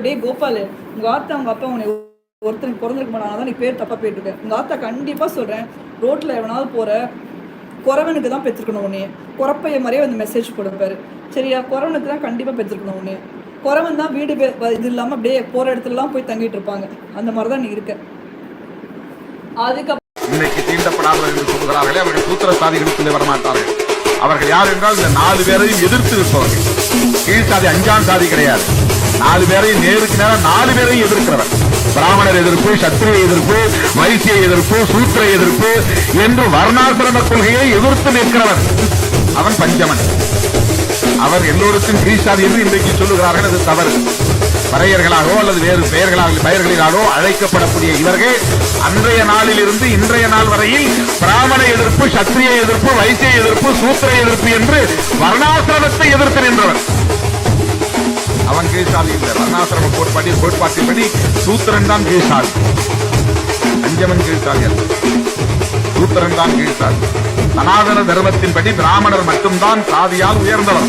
டே கோபால் உங்க ஆத்தா உங்க அப்பா உன்னை ஒருத்தனுக்கு பிறந்திருக்க மாட்டாங்க. தான் நீ பேர் தப்பா போயிட்டு உங்க ஆத்தா கண்டிப்பா சொல்றேன். ரோட்ல எவனாவது போற குறவனுக்கு தான் பெற்றுக்கணும் உன்னே குறப்பைய மாதிரியே வந்து மெசேஜ் கொடுப்பாரு. சரியா? குறவனுக்கு தான் கண்டிப்பா பெற்றுக்கணும் உன்னே குறவன் தான் வீடு இது இல்லாம அப்படியே போற இடத்துலலாம் போய் தங்கிட்டு இருப்பாங்க. அந்த மாதிரி தான் நீ இருக்க. அதுக்கப்புறம் இன்னைக்கு தீண்டப்படாதவர் என்று சொல்கிறார்களே அவர்கள் சூத்திரசாதிகளுக்குள்ளே வரமாட்டார்கள். அவர்கள் யார் என்றால் இந்த நாலு பேரையும் எதிர்த்து இருப்பவர்கள் கீழ் சாதி அஞ்சாம் சாதி கிடையாது. நாலு பேரையும் நேருக்கு நேரம் நாலு பேரையும் எதிர்க்கிறவர். பிராமணர் எதிர்ப்பு சத்திரிய எதிர்ப்பு வைசிய எதிர்ப்பு சூத்திர எதிர்ப்பு என்று வர்ணாசிரம கொள்கையை எதிர்த்து நிற்கிறவர். அவன் பஞ்சமன். அவர் எல்லோருக்கும் கிரீஷார் என்று இன்றைக்கு சொல்லுகிறார்கள் அது தவறு. பறையர்களாகவோ அல்லது வேறு பெயர்களாக பெயர்களிலாகவோ அழைக்கப்படக்கூடிய இவர்கள் அன்றைய நாளில் இருந்து இன்றைய நாள் வரையில் பிராமண எதிர்ப்பு சத்திரிய எதிர்ப்பு வைசிய எதிர்ப்பு சூத்திர எதிர்ப்பு என்று வர்ணாசிரமத்தை எதிர்த்து நின்றவர். அவன் கீழ்சாதி இல்லை. வர்ணாசிரம கோட்பாட்டில் கோட்பாட்டின்படி சூத்திரன் தான் கீழ்சாதி அஞ்சமன் கீழ்சாதி அல்ல. சூத்திரன் தான் கீழ்சாதி சனாதன தர்மத்தின்படி பிராமணர் மட்டும்தான் சாதியால் உயர்ந்தவர்.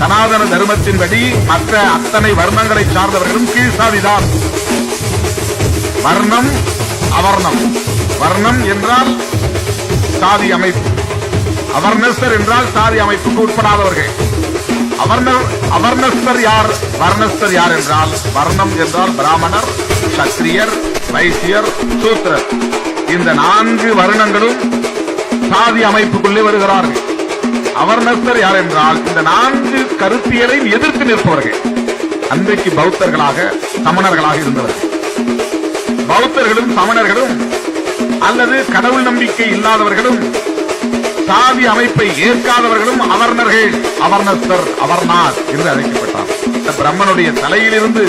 சனாதன தர்மத்தின்படி மற்ற அத்தனை வர்ணங்களை சார்ந்தவர்களும் கீழ்சாதிதான் வர்ணம் அவர்ணம். வர்ணம் என்றால் சாதி அமைப்பு. அவர்னஸ்டர் என்றால் சாதி அமைப்புக்கு உட்படாதவர்கள். அவர்ணர் அவர்ணஸ்தர் யார்? வர்ணஸ்தர் யார் என்றால் வர்ணம் என்றால் பிராமணர் சத்திரியர் வைசியர் சூத்திரர். இந்த நான்கு வருணங்களும் சாதி அமைப்புக்குள்ளே வருகிறார்கள். அவர்ணஸ்தர் யார் என்றால் இந்த நான்கு கருத்தியலையும் எதிர்த்து நிற்பவர்கள். அன்றைக்கு பௌத்தர்களாக சமணர்களாக இருந்தவர்கள். பௌத்தர்களும் சமணர்களும் அல்லது கடவுள் நம்பிக்கை இல்லாதவர்களும் சாதி அமைப்பை ஏற்காதவர்களும் அவர்ணர்கள் அவர்ணஸ்தர் அவர்நாத் என்று அழைக்கப்பட்டார். இந்த பிரம்மனுடைய தலையிலிருந்து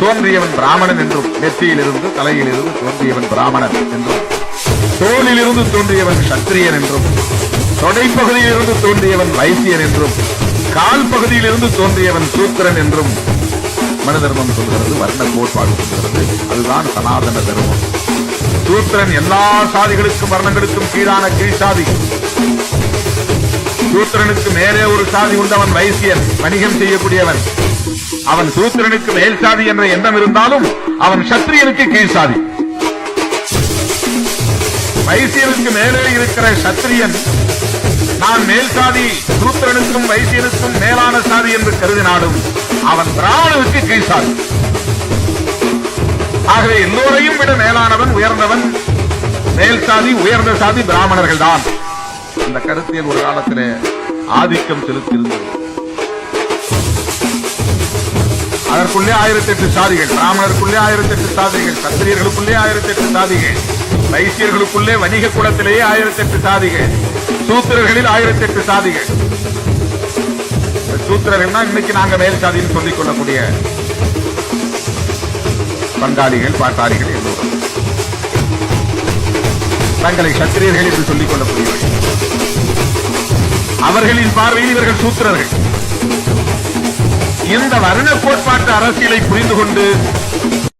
தோன்றியவன் பிராமணன் என்றும் நெற்றியிலிருந்து தலையிலிருந்து தோன்றியவன் பிராமணன் என்றும் தோளிலிருந்து தோன்றியவன் சத்திரியன் என்றும் தொடைப்பகுதியிலிருந்து தோன்றியவன் வைசியன் என்றும் கால் பகுதியிலிருந்து தோன்றியவன் சூத்திரன் என்றும் மன தர்மம் சொல்கிறது வர்ண கோட்பாடு சொல்கிறது. அதுதான் சனாதன தர்மம். சூத்திரன் எல்லா சாதிகளுக்கும் வர்ணங்களுக்கும் கீழான கீழ் சாதி சூத்திரனுக்கு மேலே ஒரு சாதி உண்டவன் வைசியன் வணிகம் செய்யக்கூடியவன். அவன் சூத்திரனுக்கு மேல் சாதி என்ற எண்ணம் இருந்தாலும் அவன் சத்திரியனுக்கு கீழ் சாதி வைசியனுக்கு மேலே இருக்கிற சத்திரியன் நான் மேல் சாதி சூத்திரனுக்கும் வைசியனுக்கும் மேலான சாதி என்று கருதினாலும் அவன் பிராமணனுக்கு கீழ் சாதி ஆகவே எல்லோரையும் விட மேலானவன் உயர்ந்தவன் மேல் சாதி உயர்ந்த சாதி பிராமணர்கள் தான் அந்த கருத்தியல் ஒரு காலத்திலே ஆதிக்கம் செலுத்தியிருந்தது. அதற்குள்ளே ஆயிரத்தி எட்டு சாதிகள் பிராமணருக்குள்ளே ஆயிரத்தி எட்டு சாதிகள் சத்திரியர்களுக்குள்ளே ஆயிரத்தி எட்டு சாதிகள் வைசியர்களுக்குள்ளே வணிக குலத்திலேயே ஆயிரத்தி எட்டு சாதிகள் சூத்திரர்களில் ஆயிரத்தி எட்டு சாதிகள். சூத்திரர்கள் சூத்திரர்கள்னா இன்னைக்கு நாங்க மேல் சாதின்னு சொல்லிக் கொள்ளக்கூடிய பங்காளிகள் பாட்டாளிகள் எல்லோரும். தங்களை சத்திரியர்கள் என்று சொல்லிக் கொள்ளக்கூடியவர்கள். அவர்களின் பார்வையில் இவர்கள் சூத்திரர்கள். இந்த வருண கோட்பாட்டு அரசியலை புரிந்து கொண்டு